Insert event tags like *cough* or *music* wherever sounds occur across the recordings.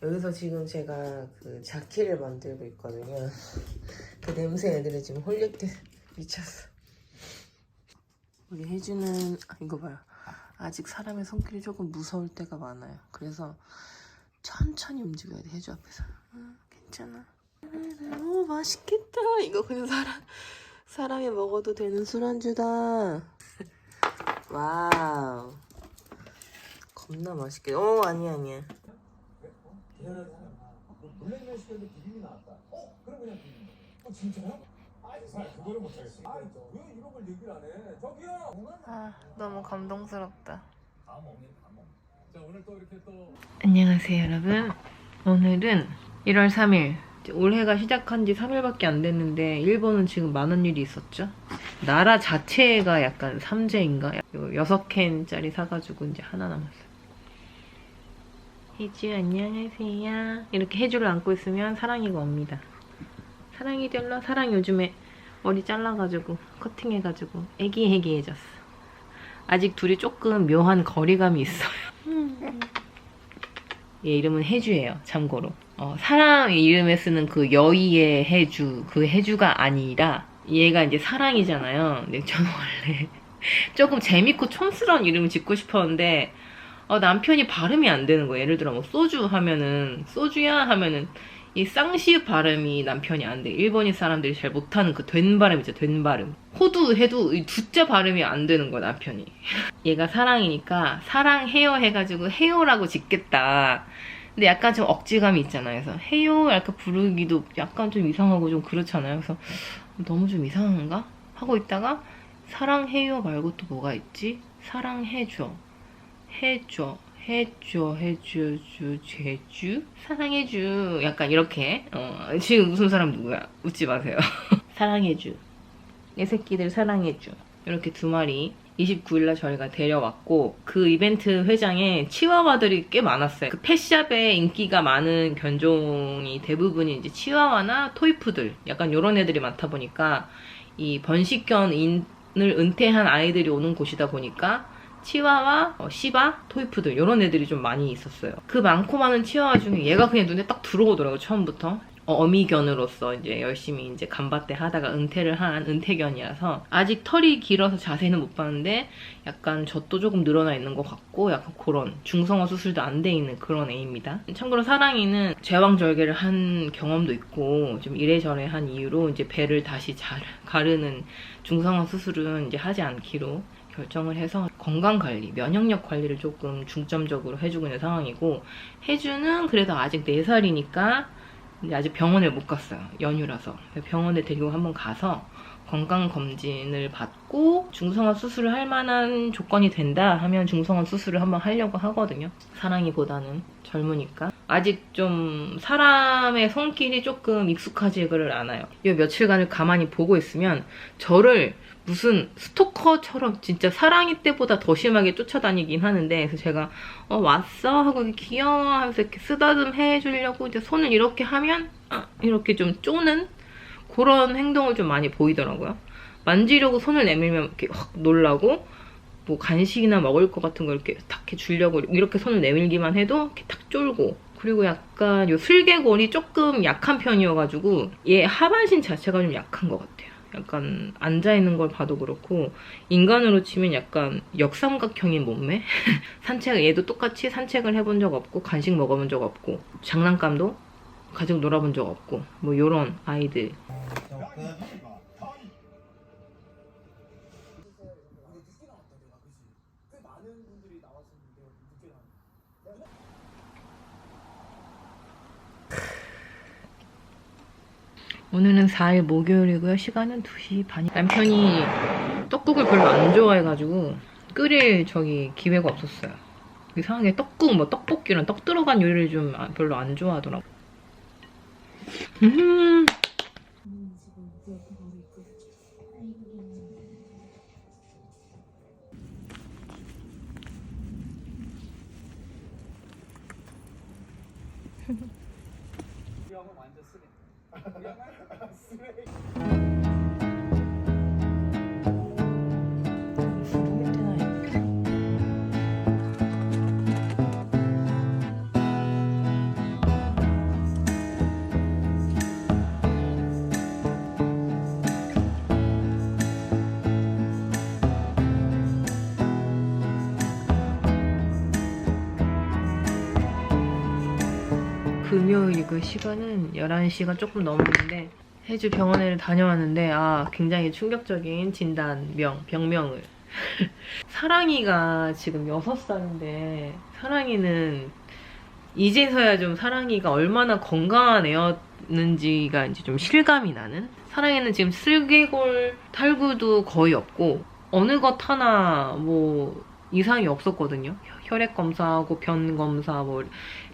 여기서 지금 제가 그 자키를 만들고 있거든요. *laughs* 그 냄새 애들이 지금 홀릭듯 미쳤어. 우리 혜주는 아, 이거 봐요. 아직 사람의 손길이 조금 무서울 때가 많아요. 그래서 천천히 움직여야 돼. 혜주 앞에서. 응, 괜찮아. 오 맛있겠다. 이거 그냥 사람 사람이 먹어도 되는 술안주다. *laughs* 와우. 겁나 맛있겠다. 어 아니야 아니야. 물냉면 시켰는데 비빔이 나왔다. 어? 그럼 그냥 비빔. 어 진짜요? 아니, 못하겠어. 아니, 왜 이런 걸 얘기를 안 해? 저기요. 아 너무 감동스럽다. 다 먹네, 다 먹네. 자, 오늘 또 이렇게 또 안녕하세요 여러분 오늘은 1월 3일 올해가 시작한 지 3일밖에 안 됐는데 일본은 지금 많은 일이 있었죠 나라 자체가 약간 삼재인가 6캔짜리 사가지고 이제 하나 남았어요 혜주 안녕하세요 이렇게 혜주를 안고 있으면 사랑이가 옵니다 사랑이 될라 사랑 요즘에 머리 잘라가지고 커팅해가지고 애기애기해졌어 아직 둘이 조금 묘한 거리감이 있어요 얘 이름은 해주예요. 참고로. 어, 사랑의 이름에 쓰는 그 여의의 해주, 그 해주가 아니라 얘가 이제 사랑이잖아요. 근데 저는 원래 *laughs* 조금 재밌고 촌스러운 이름을 짓고 싶었는데 어, 남편이 발음이 안 되는 거예요. 예를 들어 뭐 소주 하면은 소주야 하면은 이 쌍시읍 발음이 남편이 안 돼. 일본인 사람들이 잘 못하는 그 된 발음 있죠. 된 발음. 호두 해도 이 두자 발음이 안 되는 거야 남편이. *laughs* 얘가 사랑이니까 사랑해요 해가지고 해요라고 짓겠다. 근데 약간 좀 억지감이 있잖아요. 그래서 해요 이렇게 부르기도 약간 좀 이상하고 좀 그렇잖아요. 그래서 너무 좀 이상한가 하고 있다가 사랑해요 말고 또 뭐가 있지? 사랑해줘, 해줘, 해줘, 해줘, 주, 제주, 사랑해주. 약간 이렇게. 어, 지금 무슨 사람 누구야? 웃지 마세요. *laughs* 사랑해주. 내 새끼들 사랑해줘. 이렇게 두 마리 29일날 저희가 데려왔고 그 이벤트 회장에 치와와들이 꽤 많았어요. 그 펫샵에 인기가 많은 견종이 대부분이 이제 치와와나 토이푸들 약간 요런 애들이 많다 보니까 이 번식견인을 은퇴한 아이들이 오는 곳이다 보니까 치와와, 어, 시바, 토이푸들 이런 애들이 좀 많이 있었어요. 그 많고 많은 치와와 중에 얘가 그냥 눈에 딱 들어오더라고요 처음부터. 어, 어미견으로서 이제 열심히 이제 간바떼 하다가 은퇴를 한 은퇴견이라서 아직 털이 길어서 자세히는 못 봤는데 약간 젖도 조금 늘어나 있는 것 같고 약간 그런 중성화 수술도 안 돼 있는 그런 애입니다. 참고로 사랑이는 제왕절개를 한 경험도 있고 좀 이래저래 한 이유로 이제 배를 다시 잘 가르는 중성화 수술은 이제 하지 않기로 결정을 해서 건강 관리, 면역력 관리를 조금 중점적으로 해주고 있는 상황이고 혜주는 그래도 아직 4살이니까 근데 아직 병원을 못 갔어요. 연휴라서. 병원에 데리고 한번 가서 건강 검진을 받고 중성화 수술을 할 만한 조건이 된다 하면 중성화 수술을 한번 하려고 하거든요. 사랑이보다는 젊으니까. 아직 좀 사람의 손길이 조금 익숙하지를 않아요. 이 며칠간을 가만히 보고 있으면 저를 무슨 스토커처럼 진짜 사랑이 때보다 더 심하게 쫓아다니긴 하는데 그래서 제가 어 왔어 하고 귀여워 하면서 이렇게 쓰다듬 해주려고 이제 손을 이렇게 하면 아, 이렇게 좀 쪼는 그런 행동을 좀 많이 보이더라고요. 만지려고 손을 내밀면 이렇게 확 놀라고 뭐 간식이나 먹을 것 같은 걸 이렇게 탁 이렇게 주려고 이렇게 손을 내밀기만 해도 이렇게 탁 쫄고 그리고 약간 요 슬개골이 조금 약한 편이어가지고 얘 하반신 자체가 좀 약한 것 같아요. 약간 앉아있는 걸 봐도 그렇고 인간으로 치면 약간 역삼각형인 몸매? *laughs* 산책 얘도 똑같이 산책을 해본 적 없고 간식 먹어본 적 없고 장난감도 가지고 놀아본 적 없고 뭐 요런 아이들 오늘은 4일 목요일이고요. 시간은 2시 반이. 남편이 떡국을 별로 안 좋아해가지고 끓일 저기 기회가 없었어요. 이상하게 떡국, 뭐 떡볶이랑 떡 들어간 요리를 좀 아- 별로 안 좋아하더라고. 음. 우리 형은 완전 쓰레. 우리 형은 쓰레. 금요일이고 시간은 11시가 조금 넘었는데 해주 병원에 다녀왔는데 아 굉장히 충격적인 진단 명 병명을. *laughs* 사랑이가 지금 6살인데 사랑이는 이제서야 좀 사랑이가 얼마나 건강한 애였는지가 이제 좀 실감이 나는? 사랑이는 지금 슬개골 탈구도 거의 없고 어느 것 하나 뭐 이상이 없었거든요 혈액 검사하고 변 검사 뭐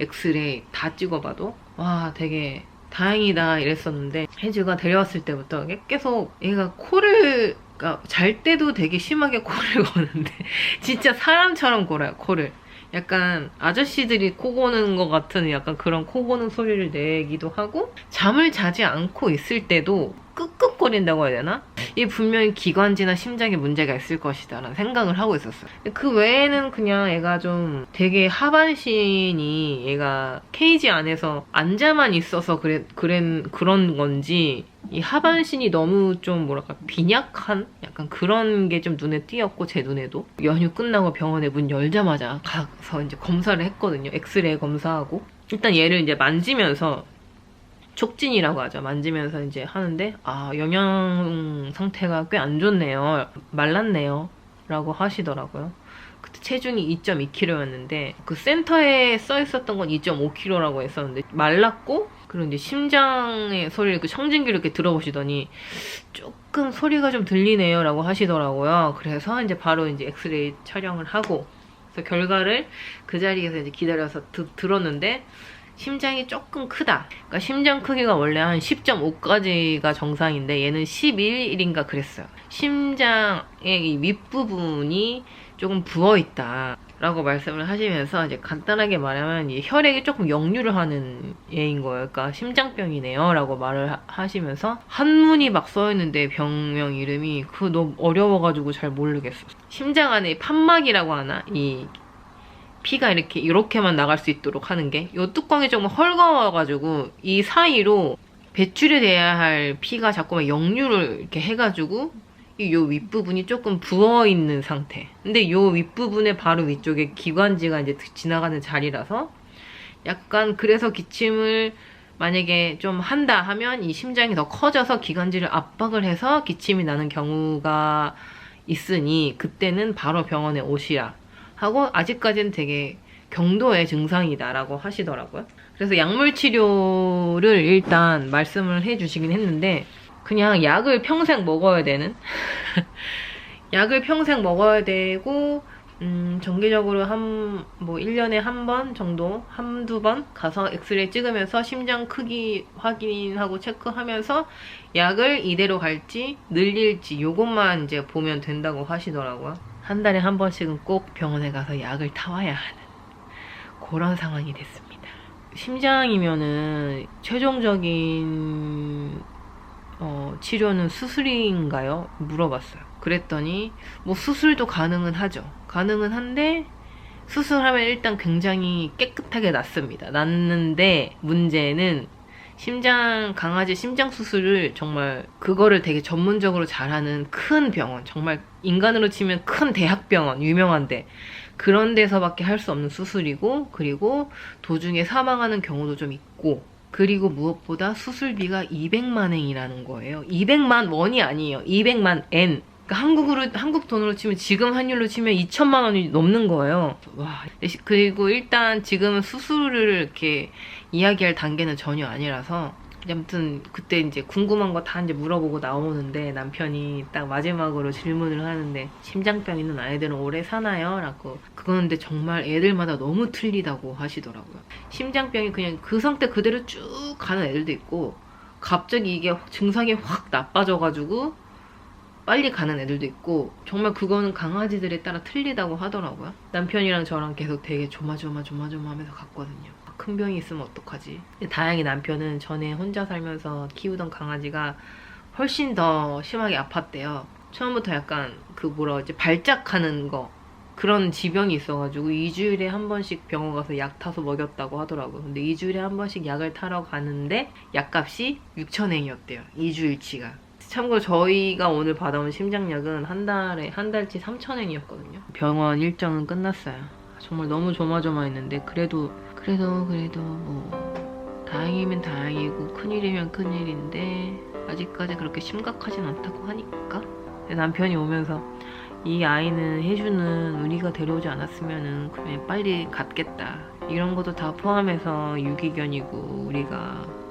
엑스레이 다 찍어봐도 와 되게 다행이다 이랬었는데 혜주가 데려왔을 때부터 계속 얘가 코를 그러니까 잘 때도 되게 심하게 코를 *laughs* 고는데 진짜 사람처럼 골아요 코를 약간 아저씨들이 코 고는 것 같은 약간 그런 코 고는 소리를 내기도 하고 잠을 자지 않고 있을 때도 끄끄거린다고 해야 되나? 이 분명히 기관지나 심장에 문제가 있을 것이다라는 생각을 하고 있었어요. 그 외에는 그냥 얘가 좀 되게 하반신이 얘가 케이지 안에서 앉아만 있어서 그래, 그래 그런 건지 이 하반신이 너무 좀 뭐랄까 빈약한 약간 그런 게 좀 눈에 띄었고 제 눈에도 연휴 끝나고 병원에 문 열자마자 가서 이제 검사를 했거든요. 엑스레이 검사하고 일단 얘를 이제 만지면서 촉진이라고 하죠. 만지면서 이제 하는데 아 영양 상태가 꽤 안 좋네요. 말랐네요. 라고 하시더라고요. 그때 체중이 2.2kg였는데 그 센터에 써 있었던 건 2.5kg라고 했었는데 말랐고 그리고 이제 심장의 소리를 그 청진기를 이렇게 들어보시더니 조금 소리가 좀 들리네요 라고 하시더라고요. 그래서 이제 바로 이제 엑스레이 촬영을 하고 그래서 결과를 그 자리에서 이제 기다려서 드- 들었는데 심장이 조금 크다. 그러니까 심장 크기가 원래 한 10.5까지가 정상인데 얘는 11인가 그랬어요. 심장의 이 윗부분이 조금 부어 있다. 라고 말씀을 하시면서 이제 간단하게 말하면 이 혈액이 조금 역류를 하는 애인 거예요. 그러니까 심장병이네요. 라고 말을 하- 하시면서 한문이 막 써있는데 병명 이름이 그거 너무 어려워가지고 잘 모르겠어. 심장 안에 판막이라고 하나? 이 피가 이렇게 이렇게만 나갈 수 있도록 하는 게 이 뚜껑이 조금 헐거워가지고 이 사이로 배출이 돼야 할 피가 자꾸만 역류를 이렇게 해가지고 이 요 윗부분이 조금 부어 있는 상태. 근데 요 윗부분의 바로 위쪽에 기관지가 이제 지나가는 자리라서 약간 그래서 기침을 만약에 좀 한다 하면 이 심장이 더 커져서 기관지를 압박을 해서 기침이 나는 경우가 있으니 그때는 바로 병원에 오시라 하고 아직까지는 되게 경도의 증상이다라고 하시더라고요. 그래서 약물 치료를 일단 말씀을 해주시긴 했는데 그냥 약을 평생 먹어야 되는 *laughs* 약을 평생 먹어야 되고 음, 정기적으로 한, 뭐, 1년에 한 번 정도, 한두 번 가서 엑스레이 찍으면서 심장 크기 확인하고 체크하면서 약을 이대로 갈지, 늘릴지, 요것만 이제 보면 된다고 하시더라고요. 한 달에 한 번씩은 꼭 병원에 가서 약을 타와야 하는 그런 상황이 됐습니다. 심장이면은 최종적인 어, 치료는 수술인가요? 물어봤어요. 그랬더니 뭐 수술도 가능은 하죠. 가능은 한데 수술하면 일단 굉장히 깨끗하게 낫습니다. 낫는데 문제는 심장 강아지 심장 수술을 정말 그거를 되게 전문적으로 잘하는 큰 병원 정말 인간으로 치면 큰 대학병원 유명한데 그런 데서밖에 할 수 없는 수술이고 그리고 도중에 사망하는 경우도 좀 있고 그리고 무엇보다 수술비가 200만 엔이라는 거예요. 200만 원이 아니에요. 200만 엔. 그러니까 한국으로 한국 돈으로 치면 지금 환율로 치면 2천만 원이 넘는 거예요. 와. 그리고 일단 지금은 수술을 이렇게 이야기할 단계는 전혀 아니라서 아무튼 그때 이제 궁금한 거 다 이제 물어보고 나오는데 남편이 딱 마지막으로 질문을 하는데 심장병 있는 아이들은 오래 사나요? 라고 그건 근데 정말 애들마다 너무 틀리다고 하시더라고요. 심장병이 그냥 그 상태 그대로 쭉 가는 애들도 있고 갑자기 이게 증상이 확 나빠져가지고 빨리 가는 애들도 있고 정말 그거는 강아지들에 따라 틀리다고 하더라고요. 남편이랑 저랑 계속 되게 조마조마 조마조마 하면서 갔거든요. 큰 병이 있으면 어떡하지? 다행히 남편은 전에 혼자 살면서 키우던 강아지가 훨씬 더 심하게 아팠대요. 처음부터 약간 그 뭐라 그러지 발작하는 거 그런 지병이 있어가지고 2주일에 한 번씩 병원 가서 약 타서 먹였다고 하더라고요. 근데 2주일에 한 번씩 약을 타러 가는데 약값이 6천엔이었대요. 2주일치가. 참고로 저희가 오늘 받아온 심장약은 한 달에 한 달치 3천엔이었거든요. 병원 일정은 끝났어요. 정말 너무 조마조마했는데 그래도 그래도 그래도 뭐 다행이면 다행이고 큰일이면 큰일인데 아직까지 그렇게 심각하진 않다고 하니까 남편이 오면서 이 아이는 혜주는 우리가 데려오지 않았으면은 그냥 빨리 갔겠다 이런 것도 다 포함해서 유기견이고 우리가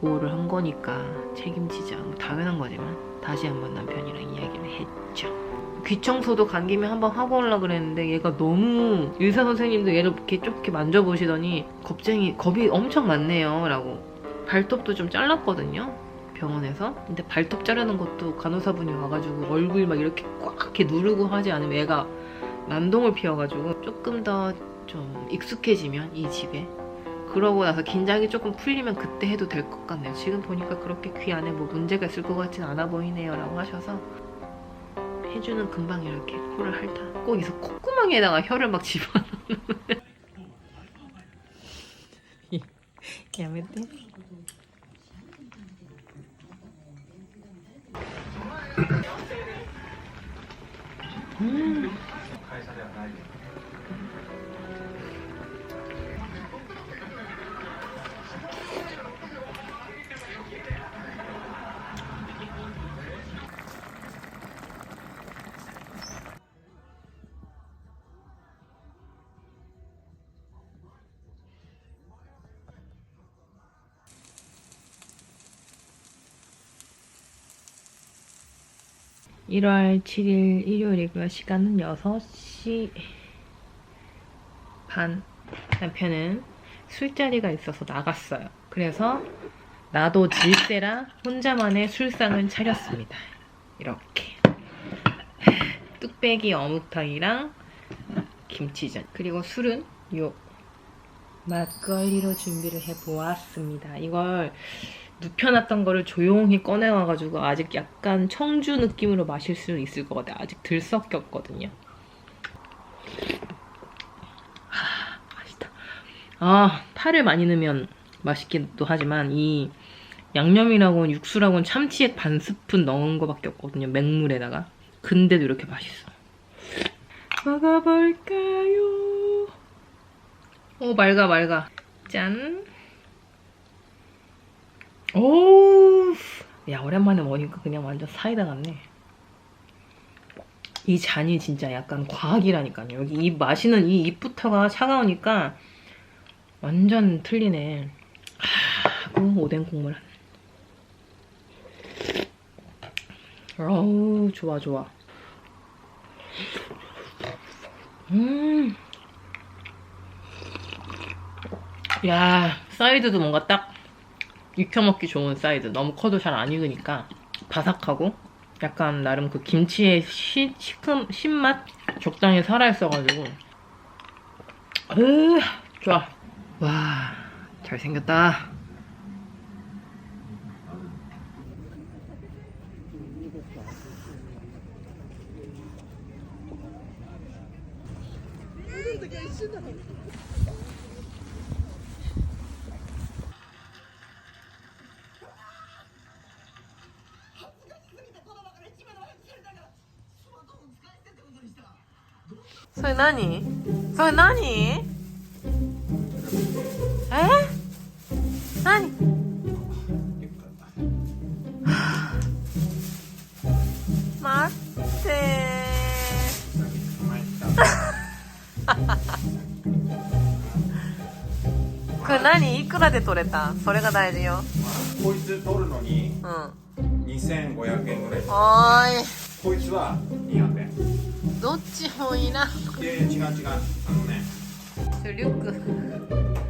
보호를 한 거니까 책임지자 뭐 당연한 거지만 다시 한번 남편이랑 이야기를 했죠. 귀 청소도 간 김에 한번 하고 오려 그랬는데 얘가 너무 의사 선생님도 얘를 이렇게 좀 이렇게 만져보시더니 겁쟁이 겁이 엄청 많네요 라고 발톱도 좀 잘랐거든요 병원에서. 근데 발톱 자르는 것도 간호사분이 와가지고 얼굴 막 이렇게 꽉 이렇게 누르고 하지 않으면 얘가 난동을 피워가지고 조금 더 좀 익숙해지면 이 집에 그러고 나서 긴장이 조금 풀리면 그때 해도 될 것 같네요. 지금 보니까 그렇게 귀 안에 뭐 문제가 있을 것 같진 않아 보이네요 라고 하셔서 해주는 금방 이렇게 코를 핥아. 거기서 콧구멍에다가 혀를 막 집어넣는 야매때 *laughs* 음. 1월 7일 일요일이고요. 시간은 6시 반. 남편은 술자리가 있어서 나갔어요. 그래서 나도 질세라 혼자만의 술상을 차렸습니다. 이렇게. 뚝배기 어묵탕이랑 김치전. 그리고 술은 요 막걸리로 준비를 해보았습니다. 이걸 눕혀놨던 거를 조용히 꺼내와가지고 아직 약간 청주 느낌으로 마실 수는 있을 것 같아요. 아직 덜 섞였거든요. 아, 맛있다. 아, 파를 많이 넣으면 맛있기도 하지만 이 양념이라고는 육수라고는 참치액 반 스푼 넣은 거밖에 없거든요. 맹물에다가. 근데도 이렇게 맛있어. 먹어볼까요? 오, 맑아, 맑아. 짠. 오, 야 오랜만에 먹으니까 그냥 완전 사이다 같네. 이 잔이 진짜 약간 과학이라니까요. 여기 입 마시는 이 입부터가 차가우니까 완전 틀리네. 하고 오뎅 국물. 어우 좋아 좋아. 음. 야 사이드도 뭔가 딱 익혀먹기 좋은 사이즈. 너무 커도 잘 안 익으니까 바삭하고 약간 나름 그 김치의 시, 시큼, 신맛 적당히 살아있어가지고 으 좋아. 와 잘생겼다. 何？それ何？え？何？はあ待って。*laughs* これ何？いくらで取れた？それが大事よ。こいつ取るのにうん。お2500円ぐらい。ーい。こいつは200円。どっちもいいなで違う違う。あのね。それリュック。